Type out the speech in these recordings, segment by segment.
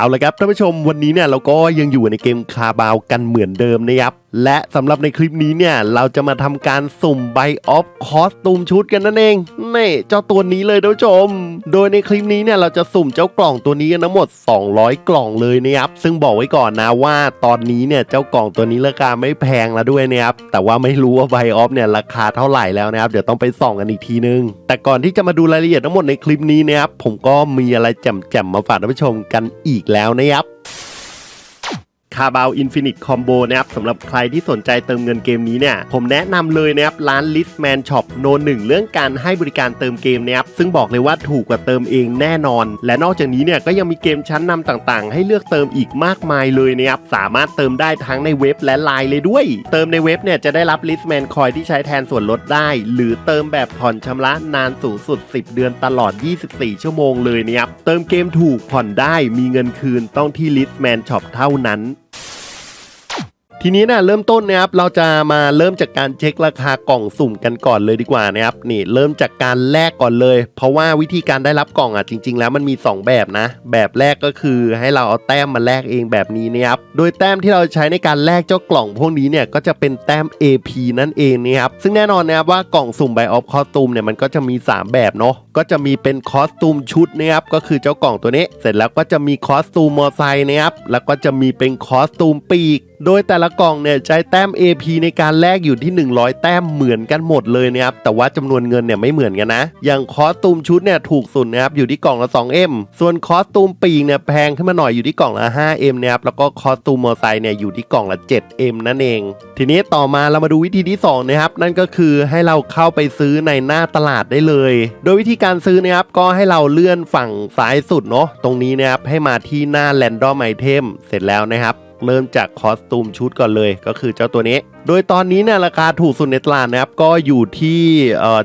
เอาละครับท่านผู้ชมวันนี้เนี่ยเราก็ยังอยู่ในเกมคาบาวกันเหมือนเดิมนะครับ และสำหรับในคลิปนี้เนี่ย เราจะมาทำการสุ่มไบออฟคอสตูมชุดกันนั่นเองนี่เจ้าตัวนี้เลยท่านผู้ชม โดยในคลิปนี้เนี่ย เราจะสุ่มเจ้ากล่องตัวนี้กันทั้งหมด 200 กล่องเลยนะครับซึ่งบอกไว้ก่อนนะว่าตอนนี้เนี่ย เจ้ากล่องตัวนี้ราคาไม่แพงแล้วด้วยนะครับแต่ว่าไม่รู้ว่าไบออฟเนี่ยราคาเท่าไหร่แล้วนะครับเดี๋ยวต้องไปส่องกันอีกทีนึง แต่ก่อนที่จะมาดูรายละเอียดทั้งหมดในคลิปนี้นะครับผมก็มีอะไรแจ่มๆมาฝากท่านผู้ชมกันอีกแล้วนะครับ คาบาวอินฟินิตคอมโบนะครับสำหรับใครที่สนใจเติมเงินเกมนี้เนี่ย ผมแนะนำเลยนะครับ ร้าน Listman Shop โนหนึ่งเรื่องการให้บริการเติมเกมนะครับ ซึ่งบอกเลยว่าถูกกว่าเติมเองแน่นอน และนอกจากนี้เนี่ยก็ยังมีเกมชั้นนำต่างๆ ให้เลือกเติมอีกมากมายเลยนะครับ สามารถเติมได้ทั้งในเว็บและไลน์เลยด้วย เติมในเว็บเนี่ยจะได้รับ Listman Coin ที่ใช้แทนส่วนลดได้ หรือเติมแบบผ่อนชำระนานสูงสุด 10 เดือนตลอด 24 ชั่วโมงเลยนะครับเติมเกมถูกผ่อนได้มีเงินคืนต้องที่ Listman Shop เท่านั้น ทีนี้นะเริ่มต้นนะครับเราจะมาเริ่มจากการเช็คราคากล่องสุ่มกันก่อนเลยดีกว่านะครับนี่เริ่มจากการแลกก่อนเลย เพราะว่าวิธีการได้รับกล่องอะจริง ๆ แล้วมันมี 2 แบบนะ แบบแรกก็คือให้เราเอาแต้มมาแลกเองแบบนี้นะครับโดยแต้มที่เราใช้ในการแลกเจ้ากล่องพวกนี้เนี่ยก็จะเป็นแต้ม AP นั่นเองนะครับซึ่งแน่นอนนะครับว่ากล่องสุ่มไบออฟคอสตูมเนี่ยมันก็จะมี 3 แบบเนาะก็จะมีเป็นคอสตูมชุดนะครับก็คือเจ้ากล่องตัวนี้ เสร็จแล้วก็จะมีคอสตูมมอไซค์นะครับแล้วก็จะมีเป็นคอสตูมปีก โดยแต่ละกล่องเนี่ยใช้แต้ม AP ในการแลกอยู่ที่ 100 แต้มเหมือนกันหมดเลยนะครับ แต่ว่าจำนวนเงินเนี่ยไม่เหมือนกันนะ อย่างคอสตูมชุดเนี่ยถูกสุดนะครับอยู่ที่กล่องละ 2M ส่วนคอสตูมปีกเนี่ยแพงขึ้นมาหน่อยอยู่ที่กล่องละ 5M นะครับแล้วก็คอสตูมมอไซค์เนี่ยอยู่ที่กล่องละ 7M นั่นเอง ทีนี้ต่อมาเรามาดูวิธีที่2นะครับนั่นก็คือให้เราเข้าไปซื้อในหน้าตลาดได้เลย โดยวิธีการซื้อนะครับก็ให้เราเลื่อนฝั่งซ้ายสุดเนาะตรงนี้นะครับให้มาที่หน้า Random Item เสร็จแล้วนะครับ เริ่มจากคอสตูมชุดก่อนเลยก็คือเจ้าตัวนี้ โดยตอนนี้เนี่ยราคาถูกสุดในตลาดนะครับ ก็อยู่ที่เอ่อ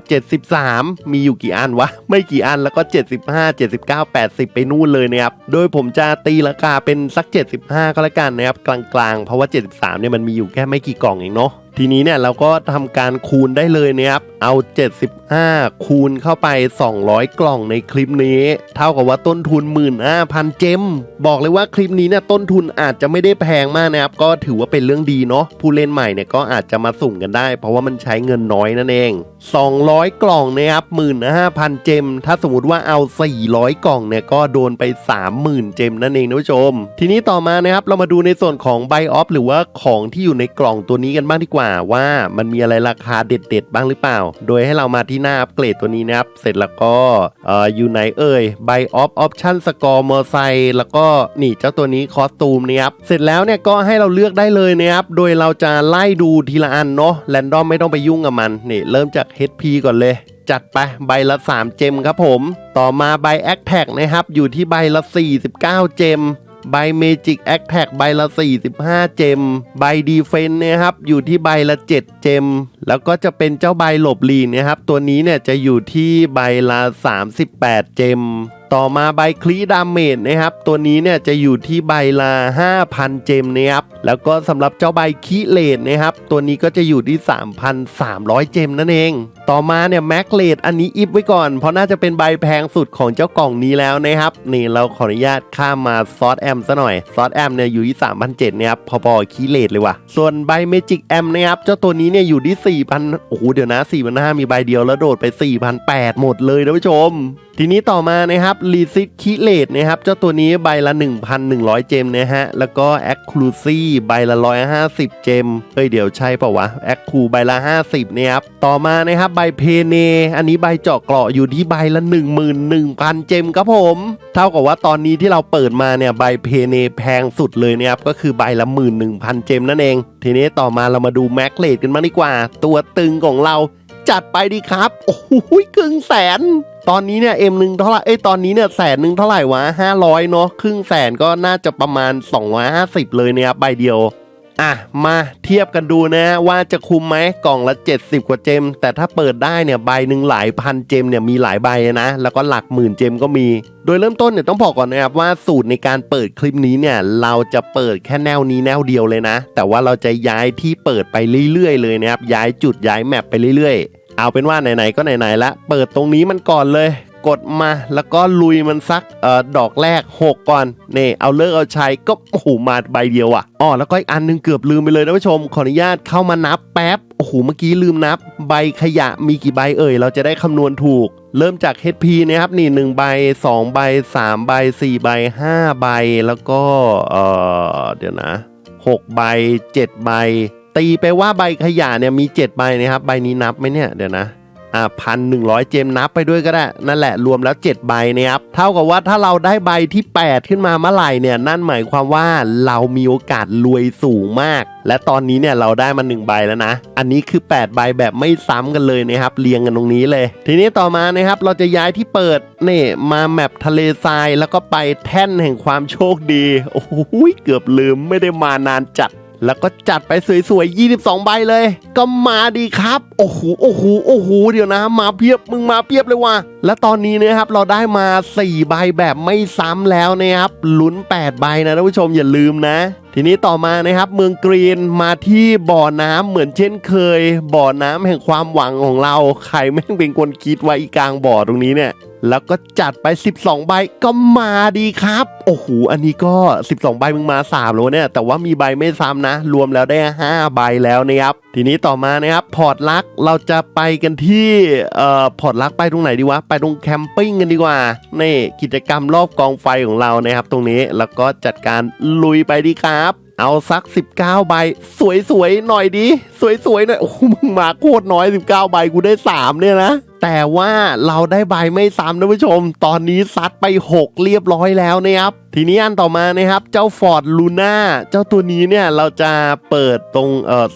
73 มีอยู่กี่อันวะ ไม่กี่อันแล้วก็ 75 79 80 ไปนู่นเลยนะครับ โดยผมจะตีราคาเป็นสัก 75 ก็แล้วกันนะครับ กลางๆ เพราะว่า 73เนี่ยมันมีอยู่แค่ไม่กี่กล่องเองเนาะ ทีนี้เนี่ยเราก็ทำการคูณได้เลยนะครับ เอา 75 คูณเข้าไป 200 กล่องในคลิปนี้ เท่ากับว่าต้นทุน 15,000 เจม บอกเลยว่าคลิปนี้เนี่ยต้นทุนอาจจะไม่ได้แพงมากนะครับ ก็ถือว่าเป็นเรื่องดีเนาะผู้เล่นใหม่เนี่ยก็อาจจะมาสุ่มกันได้ เพราะว่ามันใช้เงินน้อยนั่นเอง 200 กล่องนะครับ 15,000 เจม ถ้าสมมติว่าเอา 400 กล่องเนี่ยก็โดนไป 30,000 เจมนั่นเองนะผู้ชม ทีนี้ต่อมานะครับเรามาดูในส่วนของไบออฟหรือว่าของที่อยู่ในกล่องตัวนี้กันบ้างดีกว่าว่ามันมีอะไรราคาเด็ด ๆ บ้างหรือเปล่า โดยให้เรามาที่หน้าอัปเกรดตัวนี้นะครับ เสร็จแล้วก็เอ่ออยู่ไหนเอ่ยไบออฟออปชั่นสกอร์มอไซแล้วก็นี่เจ้าตัวนี้คอสตูมเนี่ยครับเสร็จแล้วเนี่ยก็ให้เราเลือกได้เลยนะครับโดยเราจะไล่ดูทีละอันเนาะแรนดอมไม่ต้องไปยุ่งกับมันนี่เริ่มจาก HP ก่อนเลยจัดไปใบละ 3 เจมครับผม ต่อมาใบแอคแท็กนะครับ อยู่ที่ใบละ 49 เจม ใบเมจิกแอคแท็กใบละ 45 เจม ใบดีเฟนเนี่ยครับอยู่ที่ใบละ 7 เจม แล้วก็จะเป็นเจ้าใบหลบลีเนะครับ ตัวนี้เนี่ยจะอยู่ที่ใบละ 38 เจมต่อมาใบคลีดามเมจนะครับ ตัวนี้เนี่ยจะอยู่ที่ใบละ 5,000 เจมนะครับ แล้วก็สำหรับเจ้าใบคีเลดนะครับ ตัวนี้ก็จะอยู่ที่ 3,300 เจมนั่นเอง ต่อมาเนี่ยแม็กเลดอันนี้อิฟไว้ก่อน เพราะน่าจะเป็นใบแพงสุดของเจ้ากล่องนี้แล้วนะครับ นี่เราขออนุญาตข้ามมาซอสแอมซะหน่อยซอสแอมเนี่ยอยู่ที่3,007เนี่ยครับพอๆคีเลดเลยว่ะ ส่วนใบเมจิกแอมนะครับเจ้าตัวนี้เนี่ยอยู่ที่ 4,000 โอ้โหเดี๋ยวนะ4,500มีใบเดียวแล้วโดดไป 4,800หมดเลยนะผู้ชม ทีนี้ต่อมานะครับรีซิตคิเลตนะครับเจ้าตัวนี้ใบละ 1,100 เจมนะฮะ แล้วก็แอคคูซี่ใบละ 150 เจมเฮ้ยเดี๋ยวใช่เปล่าวะแอคคูใบละ 50เนี่ยครับต่อมานะครับใบเพเน อันนี้ใบเจาะเกราะอยู่ที่ใบละ 11,000 เจมครับผม เท่ากับว่าตอนนี้ที่เราเปิดมาเนี่ยใบเพเนแพงสุดเลยนะครับก็คือใบละ 11,000 เจมนั่นเอง ทีนี้ต่อมาเรามาดูแม็กเลดกันบ้างดีกว่า ตัวตึงของเรา จัดไปดีครับ โอ้โหครึ่งแสน ตอนนี้เนี่ยเอ็มหนึ่งเท่าไหร่ เอ้ย ตอนนี้เนี่ยแสนหนึ่งเท่าไหร่วะห้าร้อยเนาะ ครึ่งแสนก็น่าจะประมาณ 250 เลยเนี่ยใบเดียว อะมาเทียบกันดูนะว่าจะคุ้มไหมกล่องละ 70 กว่าเจม แต่ถ้าเปิดได้เนี่ยใบหนึ่งหลายพันเจมเนี่ยมีหลายใบนะ แล้วก็หลักหมื่นเจมก็มี โดยเริ่มต้นเนี่ยต้องบอกก่อนนะครับว่าสูตรในการเปิดคลิปนี้เนี่ยเราจะเปิดแค่แนวนี้แนวเดียวเลยนะ แต่ว่าเราจะย้ายที่เปิดไปเรื่อยๆเลยนะครับย้ายจุดย้ายแมปไปเรื่อยๆ เอาเป็นว่าไหนๆก็ไหนๆละเปิดตรงนี้มันก่อนเลย กดมา แล้วก็ลุยมันสักออดอกแรก 6 ก่อนนี่เอาเลิกเอาใช้ก็โอ้โหมาใบเดียวอะอ๋อแล้วก็อีกอันหนึงเกือบลืมไปเลยนะผู้ชม ขออนุญาตเข้ามานับแป๊บโอ้โหเมื่อกี้ลืมนับ ใบขยะมีกี่ใบเอ่ย เราจะได้คำนวณถูก เริ่มจาก HP นะครับนี่ 1 ใบ 2 ใบ 3 ใบ 4 ใบ 5 ใบ แล้วก็เออเดี๋ยวนะ 6 ใบ 7 ใบ ตีไปว่าใบขยะเนี่ยมี 7 ใบนะครับ ใบนี้นับไหมเนี่ยเดี๋ยวนะ อ่าพันหนึ่งร้อยเจมนับไปด้วยก็ได้ นั่นแหละรวมแล้ว 7 ใบนะครับ เท่ากับว่าถ้าเราได้ใบที่ 8 ขึ้นมาเมื่อไหร่เนี่ยนั่นหมายความว่าเรามีโอกาสรวยสูงมาก และตอนนี้เนี่ยเราได้มา 1 ใบแล้วนะ อันนี้คือ 8 ใบแบบไม่ซ้ำกันเลยนะครับ เรียงกันตรงนี้เลย ทีนี้ต่อมานะครับเราจะย้ายที่เปิดนี่มาแมปทะเลทรายแล้วก็ไปแท่นแห่งความโชคดี โอ้โหเกือบลืมไม่ได้มานานจัด แล้วก็จัดไปสวยๆ 22 ใบเลย ก็มาดีครับ โอ้โห โอ้โห โอ้โห เดี๋ยวนะ มาเพียบ มึงมาเพียบเลยว่ะ และตอนนี้นะครับ เราได้มา 4 ใบแบบไม่ซ้ำแล้วนะครับ ลุ้น 8 ใบนะท่านผู้ชมอย่าลืมนะ ทีนี้ต่อมานะครับ เมืองกรีนมาที่บ่อน้ำเหมือนเช่นเคย บ่อน้ำแห่งความหวังของเรา ใครแม่งเป็นคนคิดไว้อีกลางบ่อตรงนี้เนี่ย แล้วก็จัดไป 12 ใบก็มาดีครับ โอ้โห อันนี้ก็ 12 ใบมึงมา 3 แล้วเนี่ย แต่ว่ามีใบไม่ซ้ำนะ รวมแล้วได้ 5 ใบแล้วนะครับ ทีนี้ต่อมานะครับ พอร์ตลักเราจะไปกันที่เอ่อพอร์ตลักไปตรงไหนดีวะ ไปตรงแคมปิ้งกันดีกว่า นี่กิจกรรมรอบกองไฟของเรานะครับ ตรงนี้ แล้วก็จัดการลุยไปดีครับ เอาสัก 19 ใบ สวยๆ หน่อยดิ สวยๆ หน่อย โอ้มึงมาโคตรน้อย 19 ใบ กูได้ 3 เนี่ยนะ แต่ว่าเราได้ใบไม่ซ้ำนะผู้ชม ตอนนี้ซัดไป 6 เรียบร้อยแล้วนะครับ ทีนี้อันต่อมานะครับ เจ้าฟอร์ดลูน่าเจ้าตัวนี้เนี่ย เราจะเปิดตรง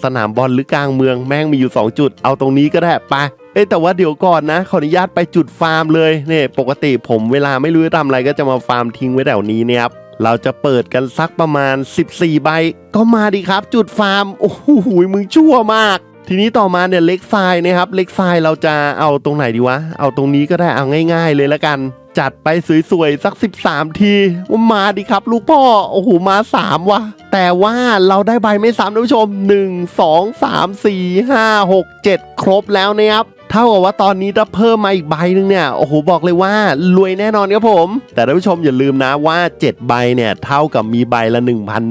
สนามบอลหรือกลางเมืองแม่งมีอยู่ 2 จุด เอาตรงนี้ก็ได้ไปเอ้แต่ว่าเดี๋ยวก่อนนะ ขออนุญาตไปจุดฟาร์มเลยเนี่ยปกติผมเวลาไม่รู้จะทำอะไรก็จะมาฟาร์มทิ้งไว้แถวนี้เนี่ยครับ เราจะเปิดกันสักประมาณ 14 ใบ ก็มาดีครับ จุดฟาร์ม โอ้โหมึงชั่วมาก ทีนี้ต่อมาเนี่ยเล็กทรายนะครับ เล็กทรายเราจะเอาตรงไหนดีวะ เอาตรงนี้ก็ได้เอาง่าย ๆ เลยละกัน จัดไปสวยๆ สัก 13 ทีว่ามาดีครับ ลูกพ่อ โอ้โหมา 3 ว่ะ แต่ว่าเราได้ใบไม่ซ้ำท่านผู้ชม 1 2 3 4 5 6 7 ครบแล้วนะครับ เท่ากับว่าตอนนี้ถ้าเพิ่มมาอีกใบหนึ่งเนี่ยโอ้โหบอกเลยว่ารวยแน่นอนครับผม แต่ท่านผู้ชมอย่าลืมนะว่า 7 ใบเนี่ยเท่ากับมีใบละ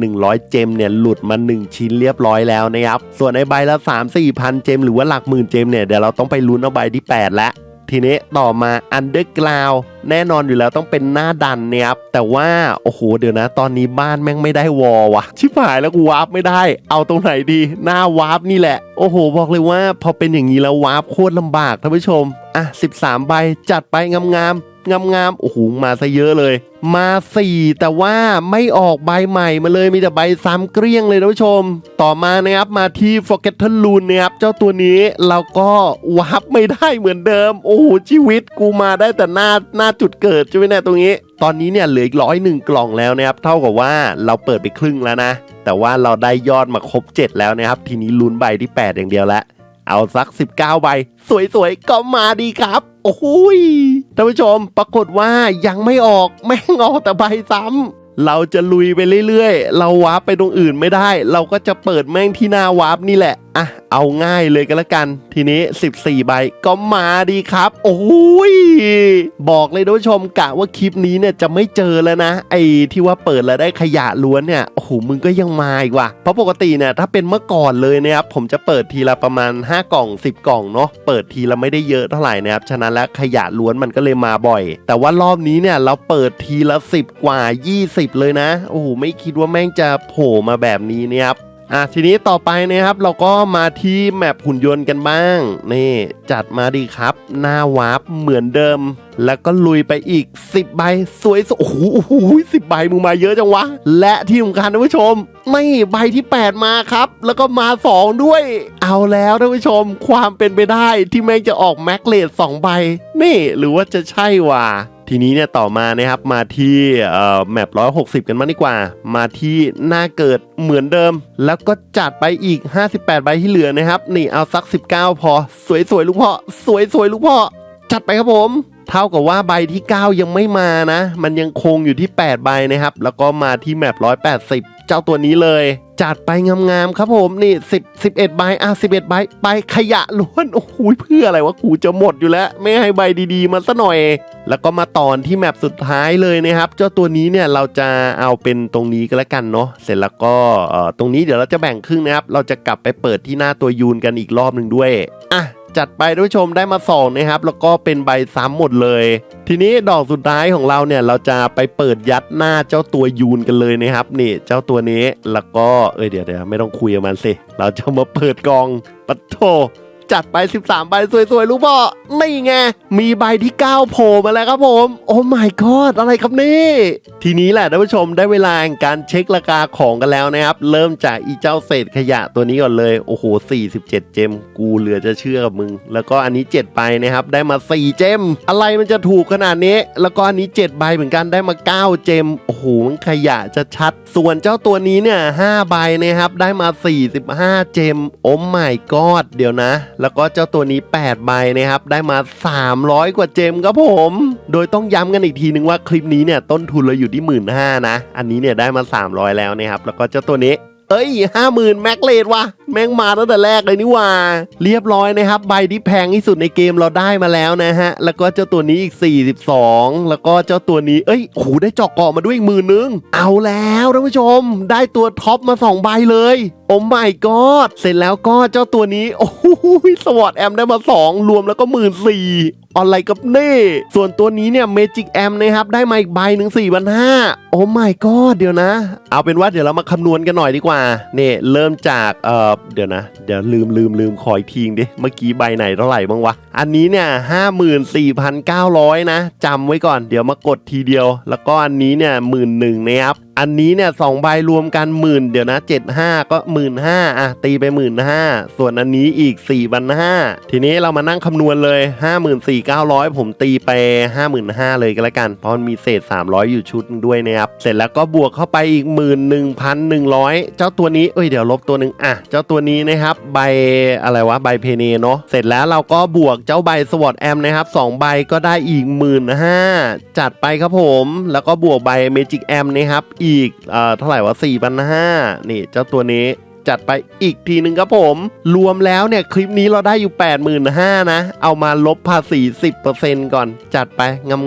1,100 เจมเนี่ยหลุดมา 1 ชิ้นเรียบร้อยแล้วนะครับส่วนในใบละ 3 4พันเจมหรือว่าหลักหมื่นเจมเนี่ยเดี๋ยวเราต้องไปลุ้นเอาใบที่ 8 แล้ว ทีนี้ต่อมา Underground แน่นอนอยู่แล้วต้องเป็นหน้าดันเนี่ยครับแต่ว่า โอ้โห เดี๋ยวนะ ตอนนี้บ้านแม่งไม่ได้วอลว่ะชิบหายแล้วกูวาร์ปไม่ได้ เอาตรงไหนดี หน้าวาร์ปนี่แหละ โอ้โห บอกเลยว่า พอเป็นอย่างนี้แล้ววาร์ปโคตรลำบากท่านผู้ชม อะ 13 ใบจัดไปงามๆ งามๆโอ้โหมาซะเยอะเลย มา 4 แต่ว่าไม่ออกใบใหม่มาเลยมีแต่ใบซ้ำเกลี้ยงเลยท่านผู้ชม ต่อมานะครับมาที่ Forgotten Rune นะครับเจ้าตัวนี้เราก็วับไม่ได้เหมือนเดิม โอ้โหชีวิตกูมาได้แต่หน้าหน้าจุดเกิดใช่ไหมเนี่ยตรงนี้ ตอนนี้เนี่ยเหลืออีกร้อยหนึ่งกล่องแล้วนะครับ เท่ากับว่าเราเปิดไปครึ่งแล้วนะ แต่ว่าเราได้ยอดมาครบ 7 แล้วนะครับ ทีนี้ลุ้นใบที่ 8 อย่างเดียวแล้ว เอาสัก 19 ใบ สวยๆ ก็มาดีครับ โอ้โหยท่านผู้ชมปรากฏว่ายังไม่ออกแม่งออกแต่ใบซ้ำเราจะลุยไปเรื่อยๆ เราวาร์ปไปตรงอื่นไม่ได้ เราก็จะเปิดแม่งที่หน้าวาร์ปนี่แหละ อะเอาง่ายเลยก็แล้วกัน ทีนี้ 14 ใบก็มาดีครับ โอ้ย บอกเลยท่านผู้ชมกะว่าคลิปนี้เนี่ยจะไม่เจอแล้วนะ ไอ้ที่ว่าเปิดแล้วได้ขยะล้วนเนี่ย โอ้โห มึงก็ยังมาอีกว่ะ เพราะปกติเนี่ยถ้าเป็นเมื่อก่อนเลยเนะครับ ผมจะเปิดทีละประมาณ 5 กล่อง 10 กล่องเนาะ เปิดทีละไม่ได้เยอะเท่าไหร่นะครับ ฉะนั้นแล้วขยะล้วนมันก็เลยมาบ่อย แต่ว่ารอบนี้เนี่ยเราเปิดทีละ 10 กว่า 20 เลยนะ โอ้โห ไม่คิดว่าแม่งจะโผล่มาแบบนี้เนี่ยครับ อะทีนี้ต่อไปนะครับเราก็มาที่แมปหุ่นยนต์กันบ้างนี่จัดมาดีครับ หน้าวาร์ปเหมือนเดิม แล้วก็ลุยไปอีก 10 ใบ สวยสโอ้โหโอ้โหสิบใบมึงมาเยอะจังวะ และที่สำคัญท่านผู้ชม ไม่ใบที่ 8 มาครับ แล้วก็มา 2 ด้วย เอาแล้วท่านผู้ชมความเป็นไปได้ที่แม่งจะออกแม็กเลส2ใบ นี่หรือว่าจะใช่วะ ทีนี้เนี่ยต่อมานะครับมาที่เอ่อแมป160กันมางดีกว่า มาที่หน้าเกิดเหมือนเดิม แล้วก็จัดไปอีก 58 ใบที่เหลือนะครับ นี่เอาสัก 19 พอ สวยๆ ลูกพ่อ สวยๆ ลูกพ่อ จัดไปครับผมเท่ากับว่าใบที่ 9 ยังไม่มานะ มันยังคงอยู่ที่ 8 ใบนะครับ แล้วก็มาที่แมป180 เจ้าตัวนี้เลย จัดไปงามๆครับผมนี่10 11ใบอะ11ใบใบขยะล้วนโอ้โหเพื่ออะไรวะกูจะหมดอยู่แล้ว ไม่ให้ใบดีๆมาซะหน่อย แล้วก็มาตอนที่แมปสุดท้ายเลยนะครับเจ้าตัวนี้เนี่ยเราจะเอาเป็นตรงนี้ก็แล้วกันเนาะเสร็จแล้วก็ตรงนี้เดี๋ยวเราจะแบ่งครึ่งนะครับ เราจะกลับไปเปิดที่หน้าตัวยูนกันอีกรอบหนึ่งด้วยอะ จัดไปท่านผู้ชมได้มาสองนะครับ แล้วก็เป็นใบซ้ำหมดเลย ทีนี้ดอกสุดท้ายของเราเนี่ยเราจะไปเปิดยัดหน้าเจ้าตัวยูนกันเลยนะครับนี่เจ้าตัวนี้แล้วก็เอ้ยเดี๋ยวเดี๋ยวไม่ต้องคุยกับมันสิ เราจะมาเปิดกองปัดโถ จัดไป 13 ใบสวยๆ ลูกพ่อนี่ไง มีใบที่ 9 โผล่มาแล้วครับผม โอ้ my god อะไรครับนี่ ทีนี้แหละท่านผู้ชมได้เวลาการเช็คราคาของกันแล้วนะครับ เริ่มจากอีเจ้าเศษขยะตัวนี้ก่อนเลย โอ้โห 47 เจม กูเหลือจะเชื่อกับมึง แล้วก็อันนี้ 7 ใบนะครับ ได้มา 4 เจม อะไรมันจะถูกขนาดนี้ แล้วก็อันนี้ 7 ใบเหมือนกันได้มา 9 เจม โอ้โห มันขยะจะชัด ส่วนเจ้าตัวนี้เนี่ย5ใบนะครับ ได้มา 45 เจม โอ้ my god เดี๋ยวนะแล้วก็เจ้าตัวนี้8ใบนะครับ ได้มา 300 กว่าเจมครับผม โดยต้องย้ำกันอีกทีนึงว่าคลิปนี้เนี่ยต้นทุนเราอยู่ที่1 5ื่นนะ อันนี้เนี่ยได้มา 300 แล้วนะครับ แล้วก็เจ้าตัวนี้ เอ้ยห้าหมื่นแม็กเลดว่ะแม่งมาตั้งแต่แรกเลยนี่ว่า เรียบร้อยนะครับ ใบที่แพงที่สุดในเกมเราได้มาแล้วนะฮะ แล้วก็เจ้าตัวนี้อีก 42 แล้วก็เจ้าตัวนี้เอ้ยโหได้เจอกเกาะมาด้วยอีกหมื่นนึง เอาแล้วท่านผู้ชม ได้ตัวท็อปมา 2 ใบเลยโอ้ my god เสร็จแล้วก็เจ้าตัวนี้ โอ้โหสวอตแอมได้มา 2 รวมแล้วก็หมื่นสี่อะไรกับเน่ส่วนตัวนี้เนี่ยเมจิกแอมนะครับ ได้มาอีกใบหนึ่งสี่พันห้าโอ้ my god เดี๋ยวนะ เอาเป็นว่าเดี๋ยวเรามาคำนวณกันหน่อยดีกว่าเนี่ยเริ่มจากเอ่อเดี๋ยวนะ เดี๋ยวลืมลืมลืมขออีกทีดิเมื่อกี้ใบไหนเท่าไหร่บ้างวะ อันนี้เนี่ยห้าหมื่นสี่พันเก้าร้อยนะจำไว้ก่อนเดี๋ยวมากดทีเดียว แล้วก็อันนี้เนี่ยหมื่นหนึ่งนะครับ อันนี้เนี่ยสองใบรวมกันหมื่นเดี๋ยวนะเจ็ดห้าก็หมื่นห้าอะตีไปหมื่นห้าส่วนอันนี้อีก4ี่พันห้าทีนี้เรามานั่งคำนวณเลยห้าหมื่นสี่เก้าร้อยผมตีไปห้าหมื่นห้าเลยก็แล้วกันเพราะมันมีเศษ300อยอยู่ชุดด้วยนะครับเสร็จแล้วก็บวกเข้าไปอีกหมื่นหนึ่งพันหนึ่งร้อยเจ้าตัวนี้เอ้ยเดี๋ยวลบตัวหนึ่งอะเจ้าตัวนี้นะครับใบอะไรวะใบเพเนเนาะเสร็จแล้วเราก็บวกเจ้าใบสวอตแอมนะครับสองใบก็ได้อีกหมื่นห้าจัดไปครับผม แล้วก็บวกใบเมจิกแอมนะครับอีกเอ่อเท่าไหร่วะสี่พันห้านี่เจ้าตัวนี้จัดไปอีกทีหนึ่งครับผม รวมแล้วเนี่ยคลิปนี้เราได้อยู่ 85,000นะ เอามาลบภาษี 10%ก่อน จัดไป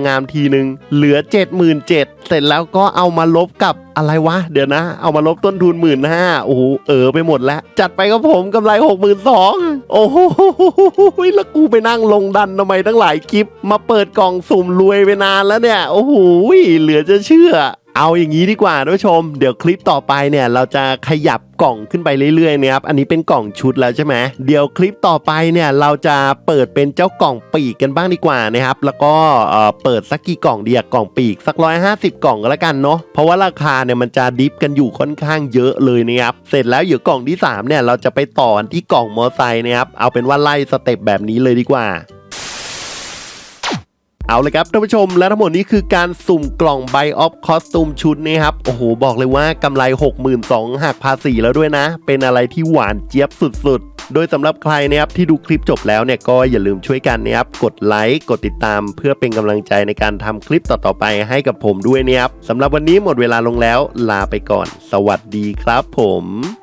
งามๆทีหนึ่งเหลือ 77,000เสร็จแล้วก็เอามาลบกับอะไรวะ เดี๋ยวนะ เอามาลบต้นทุน1 5ื่นโอ้โหเออไปหมดแล้ว จัดไปครับผมกำไร62,000โอ้โหแล้วกูไปนั่งลงดันทำไมตั้งหลายคลิป มาเปิดกล่องสุ่มรวยไปนานแล้วเนี่ย โอ้โหเหลือจะเชื่อ เอาอย่างนี้ดีกว่าท่านผู้ชม เดี๋ยวคลิปต่อไปเนี่ยเราจะขยับกล่องขึ้นไปเรื่อยๆนะครับอันนี้เป็นกล่องชุดแล้วใช่ไหมเดี๋ยวคลิปต่อไปเนี่ยเราจะเปิดเป็นเจ้ากล่องปีกกันบ้างดีกว่านะครับแล้วก็เอ่อเปิดสักกี่กล่องเดียกล่องปีกสักร้อยห้าสิบกล่องก็แล้วกันเนาะเพราะว่าราคาเนี่ยมันจะดิฟกันอยู่ค่อนข้างเยอะเลยนะครับเสร็จแล้วเดี๋ยวกล่องที่สามเนี่ยเราจะไปต่อที่กล่องมอไซค์นะครับเอาเป็นว่าไล่สเต็ปแบบนี้เลยดีกว่า เอาเลยครับท่านผู้ชมและทั้งหมดนี้คือการสุ่มกล่องไบออฟคอสตูมชุดนี้ครับ โอ้โห บอกเลยว่ากำไร 62,000หักภาษีแล้วด้วยนะ เป็นอะไรที่หวานเจี๊ยบสุดๆ โดยสำหรับใครนะครับที่ดูคลิปจบแล้วเนี่ยก็อย่าลืมช่วยกันนะครับกดไลค์กดติดตาม เพื่อเป็นกำลังใจในการทำคลิปต่อๆไปให้กับผมด้วยนะครับสำหรับวันนี้หมดเวลาลงแล้วลาไปก่อน สวัสดีครับผม